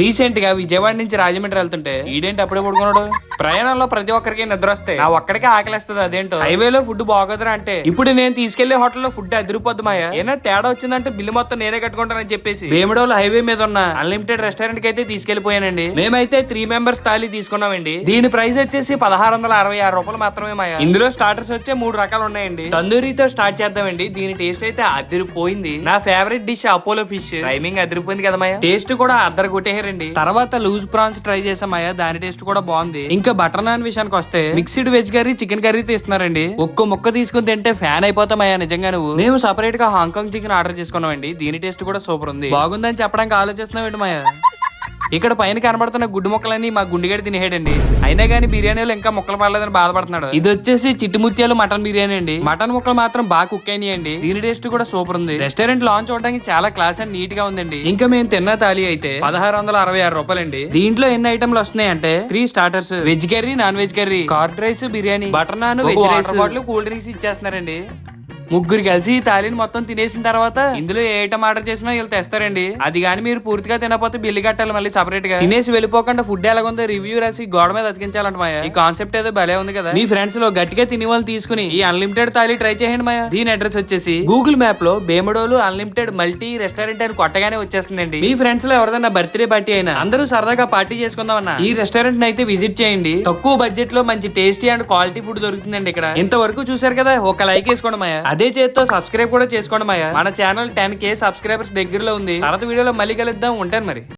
రీసెంట్గా విజయవాడ నుంచి రాజమండ్రి వెళ్తుంటే ఈడేంటి అప్పుడే పడుకున్నాడు? ప్రయాణంలో ప్రతి ఒక్కరికి నిద్ర వస్తాయి నా ఒక్కడికే ఆకలిస్తుంది అదేంటో? హైవేలో ఫుడ్ బాగోదురా అంటే. ఇప్పుడు నేను తీసుకెళ్ళే హోటల్లో ఫుడ్ అదిరిపోద్ది మాయా. ఏనా తేడా వచ్చిందంటే బిల్లు మొత్తం నేనే కట్టుకుంటానని చెప్పేసి. వేముడోలు హైవే మీద ఉన్న అన్లిమిటెడ్ రెస్టారెంట్కి అయితే తీసుకెళ్ళిపోయానండి మేమైతే త్రీ మెంబర్స్ థాలీ తీసుకున్నామండి. దీని ప్రైస్ వచ్చేసి పదహారు వందల అరవై ఆరు రూపాయలు మాత్రమే మాయా. ఇందులో స్టార్టర్స్ వచ్చే మూడు రకాలు ఉన్నాయండి. తందూరితో స్టార్ట్ చేద్దామండి. దీని టేస్ట్ అయితే అదిరిపోయింది. నా favourite dish Apollo fish timing అదిరిపోయింది కదా మాయా. టేస్ట్ కూడా అద్దరు చేశారండి. తర్వాత లూజ్ ప్రాన్స్ ట్రై చేసామయ్యా దాని టేస్ట్ కూడా బాగుంది. ఇంకా బటర్ నాన్ విషయానికి వస్తే mixed veg curry chicken curry తీస్తున్నారండి. ఒక్క ముక్క తీసుకుని తింటే ఫ్యాన్ అయిపోతామయ్యా నిజంగా నువ్వు. మేము సపరేట్గా హాంకాంగ్ చికెన్ ఆర్డర్ చేసుకున్నామండి దీని టేస్ట్ కూడా సూపర్ ఉంది. బాగుందని చెప్పడానికి ఆలోచిస్తున్నాం ఏంటి మాయా? ఇక్కడ పైన కనబడుతున్న గుడ్డు ముక్కలన్నీ మా గుండెగడి తినేహాడండి అయినా కానీ బిర్యానీలో ఇంకా ముక్కలు పడలేదని బాధపడుతున్నాడు. ఇది వచ్చేసి చిట్టి ముత్యాలు మటన్ బిర్యానీ అండి. మటన్ ముక్కలు మాత్రం బాగా కుక్ అయినాయండి. దీని టేస్ట్ కూడా సూపర్ ఉంది. రెస్టారెంట్ లాంచ్ అవడానికి చాలా క్లాస్ అండ్ నీట్గా ఉందండి. ఇంకా మేము తిన్న థాలీ అయితే పదహారు వందల అరవై ఆరు రూపాయలండి. దీంట్లో ఎన్ని ఐటమ్లు వస్తున్నాయంటే three starters veg curry non veg curry curd rice biryani butter naan veg rice bottle cool drinks ఇచ్చేస్తున్నారండి. ముగ్గురు కలిసి ఈ తాలిని మొత్తం తినేసిన తర్వాత ఇందులో ఏ ఐటమ్ ఆర్డర్ చేసినా వీళ్ళు తెస్తారండి. అది కానీ మీరు పూర్తిగా తినకపోతే బిల్లు కట్టాలి మళ్ళీ సపరేట్గా. తినేసి వెళ్ళిపోకుండా ఫుడ్ ఎలాగుందో రివ్యూ రాసి గోడ మీద అతికించాలంట మాయా. ఈ కాన్సెప్ట్ ఏదో భలే ఉంది కదా. మీ ఫ్రెండ్స్లో గట్టిగా తిని వాళ్ళు తీసుకుని ఈ అన్లిమిటెడ్ తాలి ట్రై చేయండి మాయా. దీని అడ్రస్ వచ్చేసి గూగుల్ మ్యాప్లో బేమడోలు అన్లిమిటెడ్ మల్టీ రెస్టారెంట్ అని కొట్టగానే వచ్చేస్తుందండి. మీ ఫ్రెండ్స్లో ఎవరిదైనా బర్త్డే పార్టీ అయినా అందరూ సరదాగా పార్టీ చేసుకుందామన్నా ఈ రెస్టారెంట్ అయితే విజిట్ చేయండి. తక్కువ బడ్జెట్లో మంచి టేస్టీ అండ్ క్వాలిటీ ఫుడ్ దొరుకుతుందండి ఇక్కడ. ఇంతవరకు చూసారు కదా ఒక లైక్ వేసుకోండి మాయా. అదే చేత్తో సబ్స్క్రైబ్ కూడా చేసుకోండి మాయా. మన ఛానల్ టెన్ కే సబ్స్క్రైబర్స్ దగ్గరలో ఉంది. తర్వాత వీడియోలో మళ్ళీ కలుద్దాం. ఉంటాను మరి.